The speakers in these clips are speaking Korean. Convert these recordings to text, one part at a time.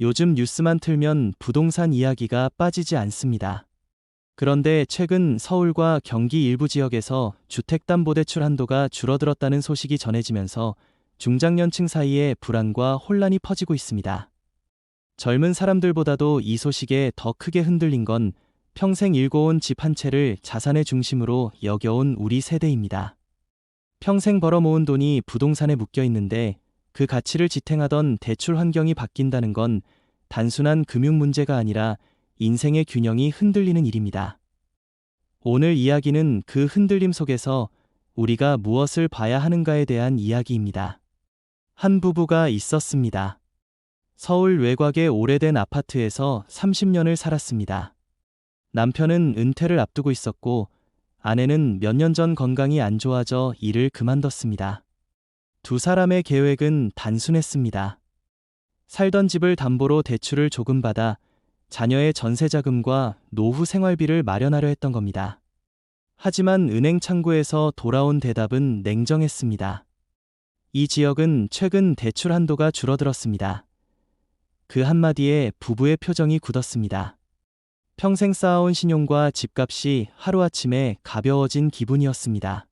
요즘 뉴스만 틀면 부동산 이야기가 빠지지 않습니다. 그런데 최근 서울과 경기 일부 지역에서 주택담보대출 한도가 줄어들었다는 소식이 전해지면서 중장년층 사이에 불안과 혼란이 퍼지고 있습니다. 젊은 사람들보다도 이 소식에 더 크게 흔들린 건 평생 일궈온 집 한 채를 자산의 중심으로 여겨온 우리 세대입니다. 평생 벌어모은 돈이 부동산에 묶여 있는데 그 가치를 지탱하던 대출 환경이 바뀐다는 건 단순한 금융 문제가 아니라 인생의 균형이 흔들리는 일입니다. 오늘 이야기는 그 흔들림 속에서 우리가 무엇을 봐야 하는가에 대한 이야기입니다. 한 부부가 있었습니다. 서울 외곽의 오래된 아파트에서 30년을 살았습니다. 남편은 은퇴를 앞두고 있었고 아내는 몇 년 전 건강이 안 좋아져 일을 그만뒀습니다. 두 사람의 계획은 단순했습니다. 살던 집을 담보로 대출을 조금 받아 자녀의 전세 자금과 노후 생활비를 마련하려 했던 겁니다. 하지만 은행 창구에서 돌아온 대답은 냉정했습니다. 이 지역은 최근 대출 한도가 줄어들었습니다. 그 한마디에 부부의 표정이 굳었습니다. 평생 쌓아온 신용과 집값이 하루아침에 가벼워진 기분이었습니다.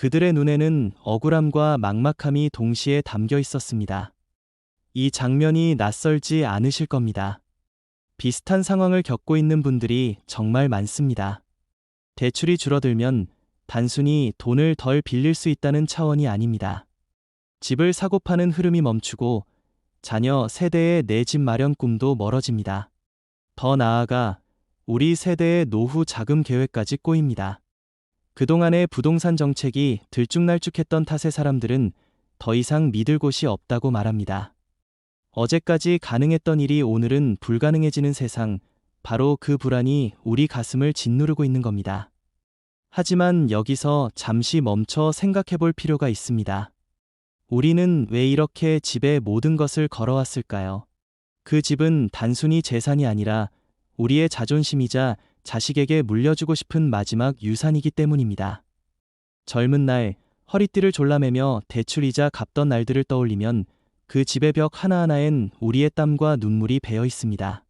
그들의 눈에는 억울함과 막막함이 동시에 담겨 있었습니다. 이 장면이 낯설지 않으실 겁니다. 비슷한 상황을 겪고 있는 분들이 정말 많습니다. 대출이 줄어들면 단순히 돈을 덜 빌릴 수 있다는 차원이 아닙니다. 집을 사고 파는 흐름이 멈추고 자녀 세대의 내 집 마련 꿈도 멀어집니다. 더 나아가 우리 세대의 노후 자금 계획까지 꼬입니다. 그동안의 부동산 정책이 들쭉날쭉했던 탓에 사람들은 더 이상 믿을 곳이 없다고 말합니다. 어제까지 가능했던 일이 오늘은 불가능해지는 세상, 바로 그 불안이 우리 가슴을 짓누르고 있는 겁니다. 하지만 여기서 잠시 멈춰 생각해 볼 필요가 있습니다. 우리는 왜 이렇게 집에 모든 것을 걸어왔을까요? 그 집은 단순히 재산이 아니라 우리의 자존심이자 자식에게 물려주고 싶은 마지막 유산이기 때문입니다. 젊은 날 허리띠를 졸라매며 대출이자 갚던 날들을 떠올리면 그 집의 벽 하나하나엔 우리의 땀과 눈물이 배어 있습니다.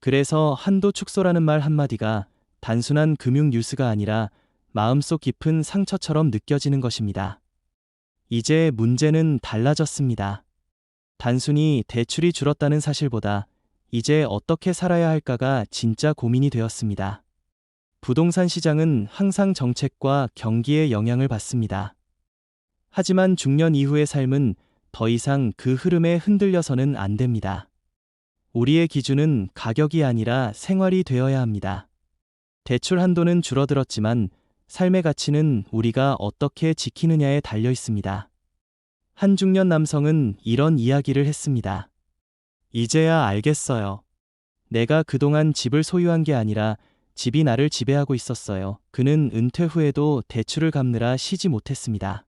그래서 한도 축소라는 말 한마디가 단순한 금융 뉴스가 아니라 마음속 깊은 상처처럼 느껴지는 것입니다. 이제 문제는 달라졌습니다. 단순히 대출이 줄었다는 사실보다 이제 어떻게 살아야 할까가 진짜 고민이 되었습니다. 부동산 시장은 항상 정책과 경기에 영향을 받습니다. 하지만 중년 이후의 삶은 더 이상 그 흐름에 흔들려서는 안 됩니다. 우리의 기준은 가격이 아니라 생활이 되어야 합니다. 대출 한도는 줄어들었지만 삶의 가치는 우리가 어떻게 지키느냐에 달려 있습니다. 한 중년 남성은 이런 이야기를 했습니다. 이제야 알겠어요. 내가 그동안 집을 소유한 게 아니라 집이 나를 지배하고 있었어요. 그는 은퇴 후에도 대출을 갚느라 쉬지 못했습니다.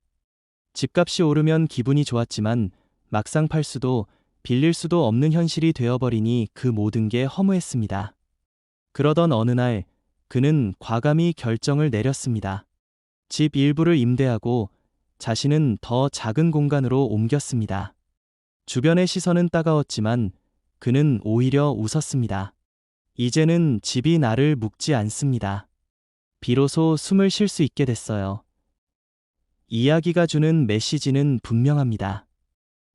집값이 오르면 기분이 좋았지만 막상 팔 수도 빌릴 수도 없는 현실이 되어버리니 그 모든 게 허무했습니다. 그러던 어느 날 그는 과감히 결정을 내렸습니다. 집 일부를 임대하고 자신은 더 작은 공간으로 옮겼습니다. 주변의 시선은 따가웠지만 그는 오히려 웃었습니다. 이제는 집이 나를 묶지 않습니다. 비로소 숨을 쉴 수 있게 됐어요. 이야기가 주는 메시지는 분명합니다.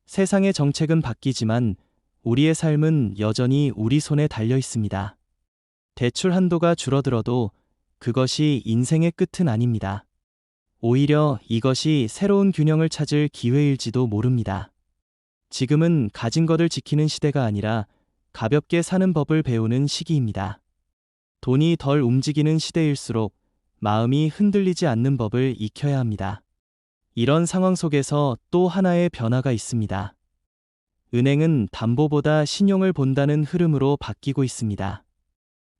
세상의 정책은 바뀌지만 우리의 삶은 여전히 우리 손에 달려 있습니다. 대출 한도가 줄어들어도 그것이 인생의 끝은 아닙니다. 오히려 이것이 새로운 균형을 찾을 기회일지도 모릅니다. 지금은 가진 것을 지키는 시대가 아니라 가볍게 사는 법을 배우는 시기입니다. 돈이 덜 움직이는 시대일수록 마음이 흔들리지 않는 법을 익혀야 합니다. 이런 상황 속에서 또 하나의 변화가 있습니다. 은행은 담보보다 신용을 본다는 흐름으로 바뀌고 있습니다.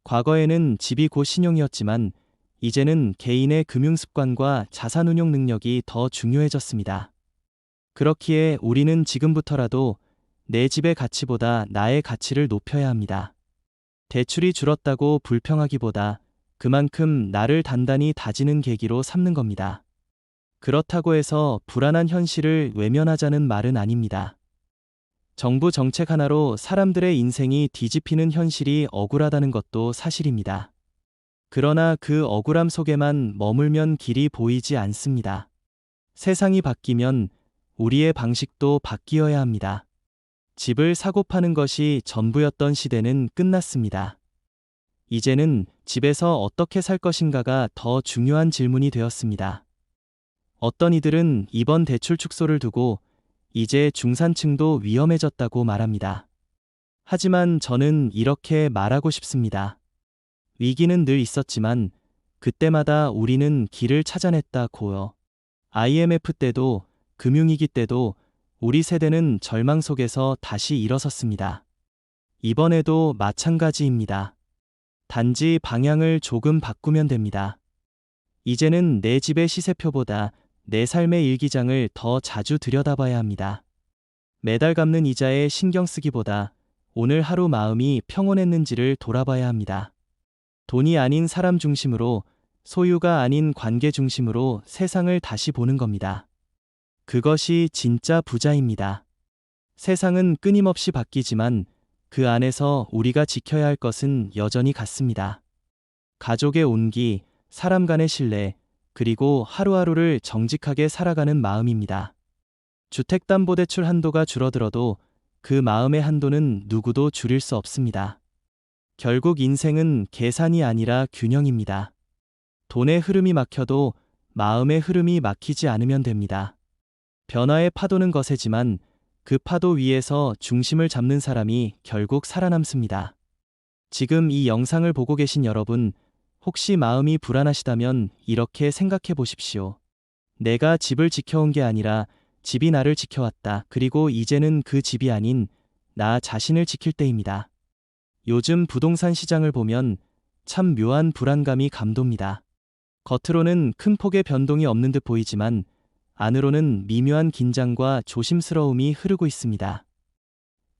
과거에는 집이 곧 신용이었지만 이제는 개인의 금융 습관과 자산 운용 능력이 더 중요해졌습니다. 그렇기에 우리는 지금부터라도 내 집의 가치보다 나의 가치를 높여야 합니다. 대출이 줄었다고 불평하기보다 그만큼 나를 단단히 다지는 계기로 삼는 겁니다. 그렇다고 해서 불안한 현실을 외면하자는 말은 아닙니다. 정부 정책 하나로 사람들의 인생이 뒤집히는 현실이 억울하다는 것도 사실입니다. 그러나 그 억울함 속에만 머물면 길이 보이지 않습니다. 세상이 바뀌면 우리의 방식도 바뀌어야 합니다. 집을 사고 파는 것이 전부였던 시대는 끝났습니다. 이제는 집에서 어떻게 살 것인가가 더 중요한 질문이 되었습니다. 어떤 이들은 이번 대출 축소를 두고 이제 중산층도 위험해졌다고 말합니다. 하지만 저는 이렇게 말하고 싶습니다. 위기는 늘 있었지만 그때마다 우리는 길을 찾아냈다고요. IMF 때도 금융위기 때도 우리 세대는 절망 속에서 다시 일어섰습니다. 이번에도 마찬가지입니다. 단지 방향을 조금 바꾸면 됩니다. 이제는 내 집의 시세표보다 내 삶의 일기장을 더 자주 들여다봐야 합니다. 매달 갚는 이자에 신경 쓰기보다 오늘 하루 마음이 평온했는지를 돌아봐야 합니다. 돈이 아닌 사람 중심으로 소유가 아닌 관계 중심으로 세상을 다시 보는 겁니다. 그것이 진짜 부자입니다. 세상은 끊임없이 바뀌지만 그 안에서 우리가 지켜야 할 것은 여전히 같습니다. 가족의 온기, 사람 간의 신뢰, 그리고 하루하루를 정직하게 살아가는 마음입니다. 주택담보대출 한도가 줄어들어도 그 마음의 한도는 누구도 줄일 수 없습니다. 결국 인생은 계산이 아니라 균형입니다. 돈의 흐름이 막혀도 마음의 흐름이 막히지 않으면 됩니다. 변화의 파도는 거세지만 그 파도 위에서 중심을 잡는 사람이 결국 살아남습니다. 지금 이 영상을 보고 계신 여러분, 혹시 마음이 불안하시다면 이렇게 생각해 보십시오. 내가 집을 지켜온 게 아니라 집이 나를 지켜왔다. 그리고 이제는 그 집이 아닌 나 자신을 지킬 때입니다. 요즘 부동산 시장을 보면 참 묘한 불안감이 감돕니다. 겉으로는 큰 폭의 변동이 없는 듯 보이지만 안으로는 미묘한 긴장과 조심스러움이 흐르고 있습니다.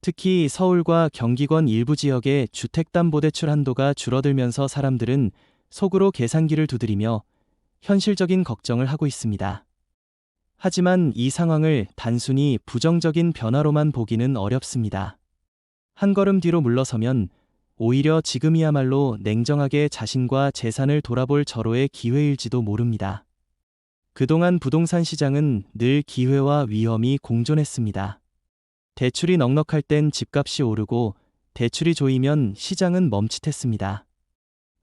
특히 서울과 경기권 일부 지역의 주택담보대출 한도가 줄어들면서 사람들은 속으로 계산기를 두드리며 현실적인 걱정을 하고 있습니다. 하지만 이 상황을 단순히 부정적인 변화로만 보기는 어렵습니다. 한 걸음 뒤로 물러서면 오히려 지금이야말로 냉정하게 자신과 재산을 돌아볼 절호의 기회일지도 모릅니다. 그동안 부동산 시장은 늘 기회와 위험이 공존했습니다. 대출이 넉넉할 땐 집값이 오르고 대출이 조이면 시장은 멈칫했습니다.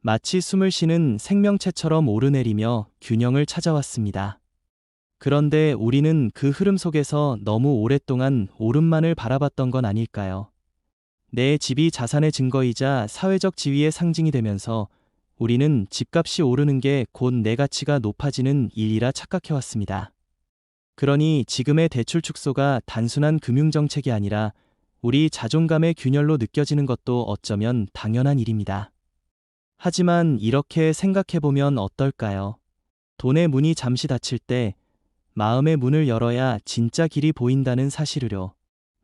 마치 숨을 쉬는 생명체처럼 오르내리며 균형을 찾아왔습니다. 그런데 우리는 그 흐름 속에서 너무 오랫동안 오름만을 바라봤던 건 아닐까요? 내 집이 자산의 증거이자 사회적 지위의 상징이 되면서 우리는 집값이 오르는 게 곧 내 가치가 높아지는 일이라 착각해왔습니다. 그러니 지금의 대출 축소가 단순한 금융정책이 아니라 우리 자존감의 균열로 느껴지는 것도 어쩌면 당연한 일입니다. 하지만 이렇게 생각해보면 어떨까요? 돈의 문이 잠시 닫힐 때 마음의 문을 열어야 진짜 길이 보인다는 사실을요.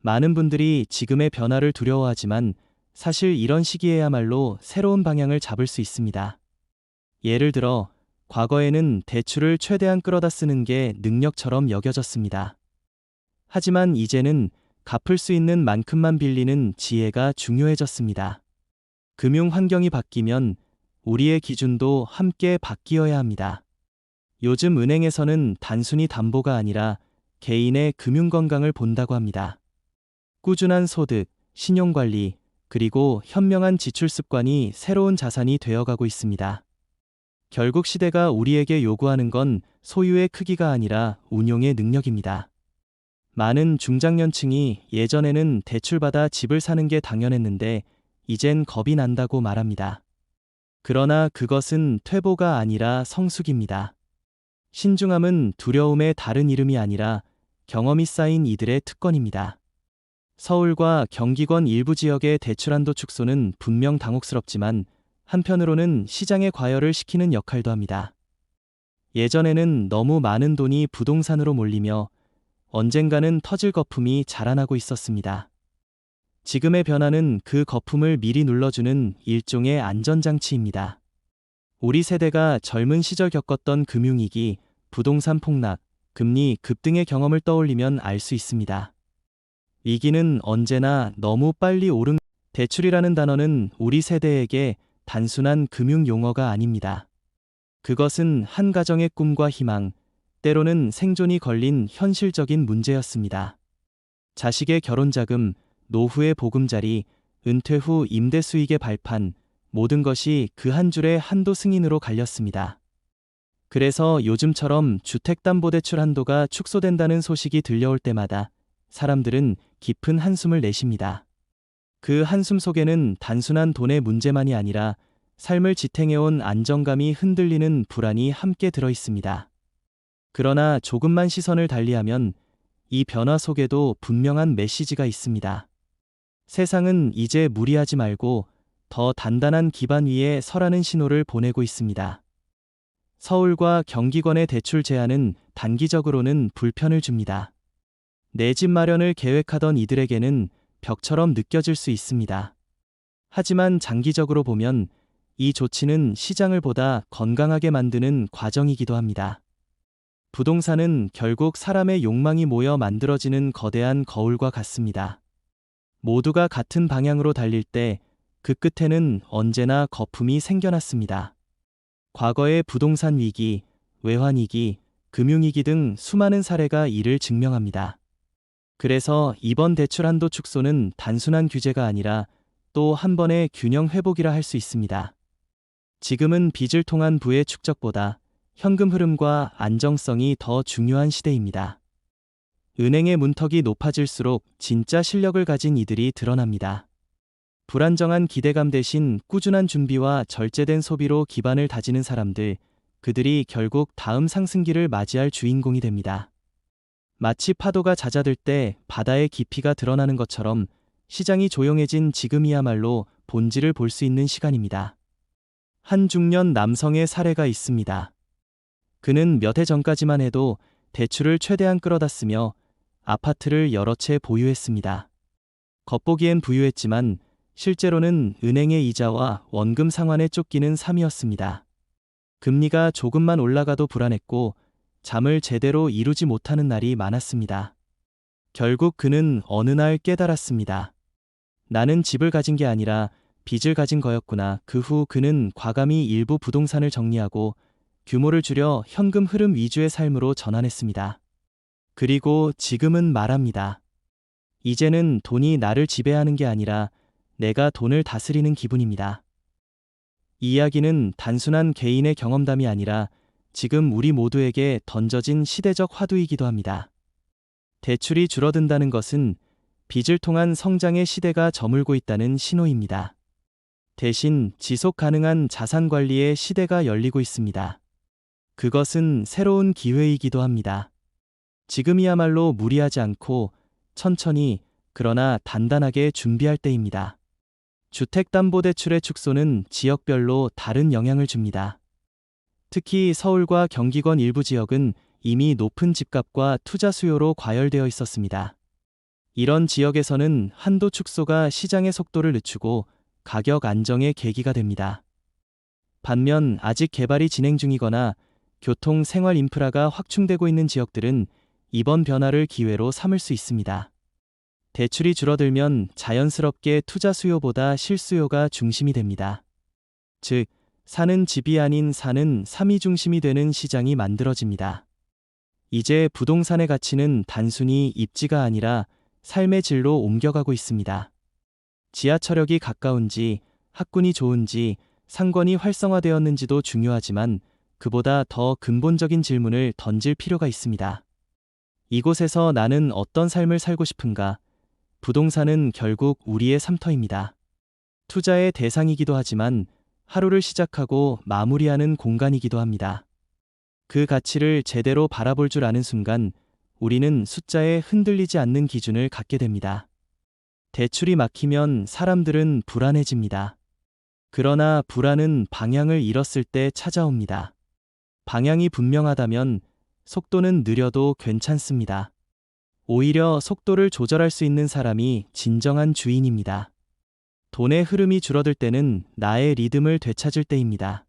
많은 분들이 지금의 변화를 두려워하지만 사실 이런 시기에야말로 새로운 방향을 잡을 수 있습니다. 예를 들어, 과거에는 대출을 최대한 끌어다 쓰는 게 능력처럼 여겨졌습니다. 하지만 이제는 갚을 수 있는 만큼만 빌리는 지혜가 중요해졌습니다. 금융 환경이 바뀌면 우리의 기준도 함께 바뀌어야 합니다. 요즘 은행에서는 단순히 담보가 아니라 개인의 금융 건강을 본다고 합니다. 꾸준한 소득, 신용관리, 그리고 현명한 지출 습관이 새로운 자산이 되어가고 있습니다. 결국 시대가 우리에게 요구하는 건 소유의 크기가 아니라 운용의 능력입니다. 많은 중장년층이 예전에는 대출받아 집을 사는 게 당연했는데 이젠 겁이 난다고 말합니다. 그러나 그것은 퇴보가 아니라 성숙입니다. 신중함은 두려움의 다른 이름이 아니라 경험이 쌓인 이들의 특권입니다. 서울과 경기권 일부 지역의 대출한도 축소는 분명 당혹스럽지만 한편으로는 시장의 과열을 시키는 역할도 합니다. 예전에는 너무 많은 돈이 부동산으로 몰리며 언젠가는 터질 거품이 자라나고 있었습니다. 지금의 변화는 그 거품을 미리 눌러주는 일종의 안전장치입니다. 우리 세대가 젊은 시절 겪었던 금융위기, 부동산 폭락, 금리 급등의 경험을 떠올리면 알 수 있습니다. 위기는 언제나 너무 빨리 오른 대출이라는 단어는 우리 세대에게 단순한 금융 용어가 아닙니다. 그것은 한 가정의 꿈과 희망, 때로는 생존이 걸린 현실적인 문제였습니다. 자식의 결혼 자금, 노후의 보금자리, 은퇴 후 임대 수익의 발판, 모든 것이 그 한 줄의 한도 승인으로 갈렸습니다. 그래서 요즘처럼 주택담보대출 한도가 축소된다는 소식이 들려올 때마다 사람들은 깊은 한숨을 내쉽니다. 그 한숨 속에는 단순한 돈의 문제만이 아니라 삶을 지탱해온 안정감이 흔들리는 불안이 함께 들어 있습니다. 그러나 조금만 시선을 달리하면 이 변화 속에도 분명한 메시지가 있습니다. 세상은 이제 무리하지 말고 더 단단한 기반 위에 서라는 신호를 보내고 있습니다. 서울과 경기권의 대출 제한은 단기적으로는 불편을 줍니다. 내 집 마련을 계획하던 이들에게는 벽처럼 느껴질 수 있습니다. 하지만 장기적으로 보면 이 조치는 시장을 보다 건강하게 만드는 과정이기도 합니다. 부동산은 결국 사람의 욕망이 모여 만들어지는 거대한 거울과 같습니다. 모두가 같은 방향으로 달릴 때 그 끝에는 언제나 거품이 생겨났습니다. 과거의 부동산 위기, 외환위기, 금융위기 등 수많은 사례가 이를 증명합니다. 그래서 이번 대출 한도 축소는 단순한 규제가 아니라 또 한 번의 균형 회복이라 할 수 있습니다. 지금은 빚을 통한 부의 축적보다 현금 흐름과 안정성이 더 중요한 시대입니다. 은행의 문턱이 높아질수록 진짜 실력을 가진 이들이 드러납니다. 불안정한 기대감 대신 꾸준한 준비와 절제된 소비로 기반을 다지는 사람들, 그들이 결국 다음 상승기를 맞이할 주인공이 됩니다. 마치 파도가 잦아들 때 바다의 깊이가 드러나는 것처럼 시장이 조용해진 지금이야말로 본질을 볼 수 있는 시간입니다. 한 중년 남성의 사례가 있습니다. 그는 몇 해 전까지만 해도 대출을 최대한 끌어다 쓰며 아파트를 여러 채 보유했습니다. 겉보기엔 부유했지만 실제로는 은행의 이자와 원금 상환에 쫓기는 삶이었습니다. 금리가 조금만 올라가도 불안했고 잠을 제대로 이루지 못하는 날이 많았습니다. 결국 그는 어느 날 깨달았습니다. 나는 집을 가진 게 아니라 빚을 가진 거였구나. 그 후 그는 과감히 일부 부동산을 정리하고 규모를 줄여 현금 흐름 위주의 삶으로 전환했습니다. 그리고 지금은 말합니다. 이제는 돈이 나를 지배하는 게 아니라 내가 돈을 다스리는 기분입니다. 이 이야기는 단순한 개인의 경험담이 아니라 지금 우리 모두에게 던져진 시대적 화두이기도 합니다. 대출이 줄어든다는 것은 빚을 통한 성장의 시대가 저물고 있다는 신호입니다. 대신 지속 가능한 자산 관리의 시대가 열리고 있습니다. 그것은 새로운 기회이기도 합니다. 지금이야말로 무리하지 않고 천천히 그러나 단단하게 준비할 때입니다. 주택담보대출의 축소는 지역별로 다른 영향을 줍니다. 특히 서울과 경기권 일부 지역은 이미 높은 집값과 투자 수요로 과열되어 있었습니다. 이런 지역에서는 한도 축소가 시장의 속도를 늦추고 가격 안정의 계기가 됩니다. 반면 아직 개발이 진행 중이거나 교통 생활 인프라가 확충되고 있는 지역들은 이번 변화를 기회로 삼을 수 있습니다. 대출이 줄어들면 자연스럽게 투자 수요보다 실수요가 중심이 됩니다. 즉, 사는 집이 아닌 사는 삶이 중심이 되는 시장이 만들어집니다. 이제 부동산의 가치는 단순히 입지가 아니라 삶의 질로 옮겨가고 있습니다. 지하철역이 가까운지, 학군이 좋은지, 상권이 활성화되었는지도 중요하지만 그보다 더 근본적인 질문을 던질 필요가 있습니다. 이곳에서 나는 어떤 삶을 살고 싶은가? 부동산은 결국 우리의 삶터입니다. 투자의 대상이기도 하지만 하루를 시작하고 마무리하는 공간이기도 합니다. 그 가치를 제대로 바라볼 줄 아는 순간 우리는 숫자에 흔들리지 않는 기준을 갖게 됩니다. 대출이 막히면 사람들은 불안해집니다. 그러나 불안은 방향을 잃었을 때 찾아옵니다. 방향이 분명하다면 속도는 느려도 괜찮습니다. 오히려 속도를 조절할 수 있는 사람이 진정한 주인입니다. 돈의 흐름이 줄어들 때는 나의 리듬을 되찾을 때입니다.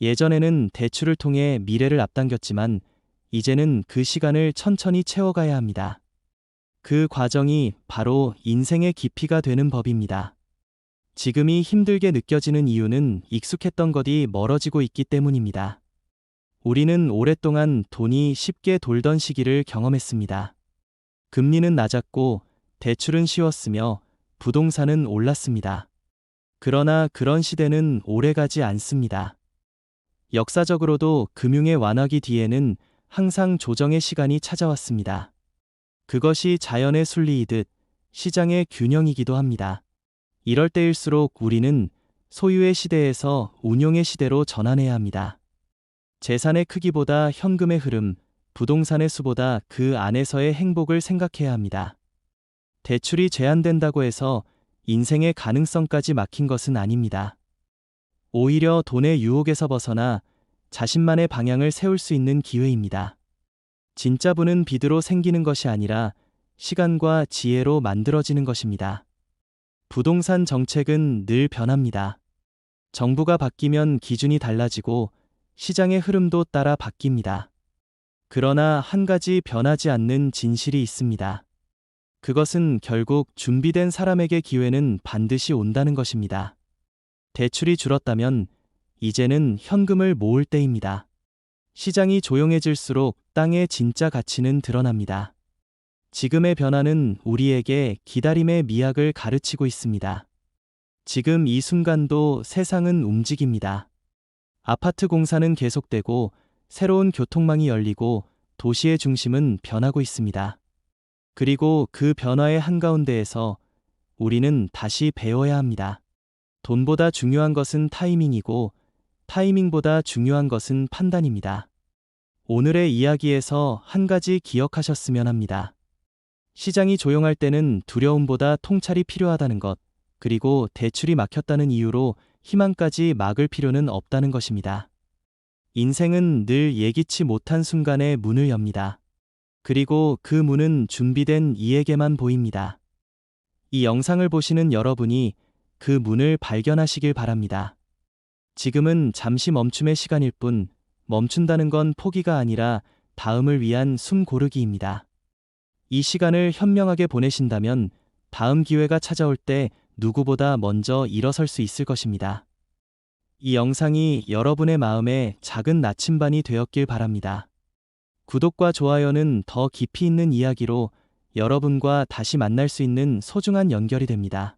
예전에는 대출을 통해 미래를 앞당겼지만 이제는 그 시간을 천천히 채워가야 합니다. 그 과정이 바로 인생의 깊이가 되는 법입니다. 지금이 힘들게 느껴지는 이유는 익숙했던 것이 멀어지고 있기 때문입니다. 우리는 오랫동안 돈이 쉽게 돌던 시기를 경험했습니다. 금리는 낮았고 대출은 쉬웠으며 부동산은 올랐습니다. 그러나 그런 시대는 오래가지 않습니다. 역사적으로도 금융의 완화기 뒤에는 항상 조정의 시간이 찾아왔습니다. 그것이 자연의 순리이듯 시장의 균형이기도 합니다. 이럴 때일수록 우리는 소유의 시대에서 운용의 시대로 전환해야 합니다. 재산의 크기보다 현금의 흐름, 부동산의 수보다 그 안에서의 행복을 생각해야 합니다. 대출이 제한된다고 해서 인생의 가능성까지 막힌 것은 아닙니다. 오히려 돈의 유혹에서 벗어나 자신만의 방향을 세울 수 있는 기회입니다. 진짜 부는 빚으로 생기는 것이 아니라 시간과 지혜로 만들어지는 것입니다. 부동산 정책은 늘 변합니다. 정부가 바뀌면 기준이 달라지고 시장의 흐름도 따라 바뀝니다. 그러나 한 가지 변하지 않는 진실이 있습니다. 그것은 결국 준비된 사람에게 기회는 반드시 온다는 것입니다. 대출이 줄었다면 이제는 현금을 모을 때입니다. 시장이 조용해질수록 땅의 진짜 가치는 드러납니다. 지금의 변화는 우리에게 기다림의 미학을 가르치고 있습니다. 지금 이 순간도 세상은 움직입니다. 아파트 공사는 계속되고 새로운 교통망이 열리고 도시의 중심은 변하고 있습니다. 그리고 그 변화의 한가운데에서 우리는 다시 배워야 합니다. 돈보다 중요한 것은 타이밍이고 타이밍보다 중요한 것은 판단입니다. 오늘의 이야기에서 한 가지 기억하셨으면 합니다. 시장이 조용할 때는 두려움보다 통찰이 필요하다는 것, 그리고 대출이 막혔다는 이유로 희망까지 막을 필요는 없다는 것입니다. 인생은 늘 예기치 못한 순간에 문을 엽니다. 그리고 그 문은 준비된 이에게만 보입니다. 이 영상을 보시는 여러분이 그 문을 발견하시길 바랍니다. 지금은 잠시 멈춤의 시간일 뿐 멈춘다는 건 포기가 아니라 다음을 위한 숨 고르기입니다. 이 시간을 현명하게 보내신다면 다음 기회가 찾아올 때 누구보다 먼저 일어설 수 있을 것입니다. 이 영상이 여러분의 마음에 작은 나침반이 되었길 바랍니다. 구독과 좋아요는 더 깊이 있는 이야기로 여러분과 다시 만날 수 있는 소중한 연결이 됩니다.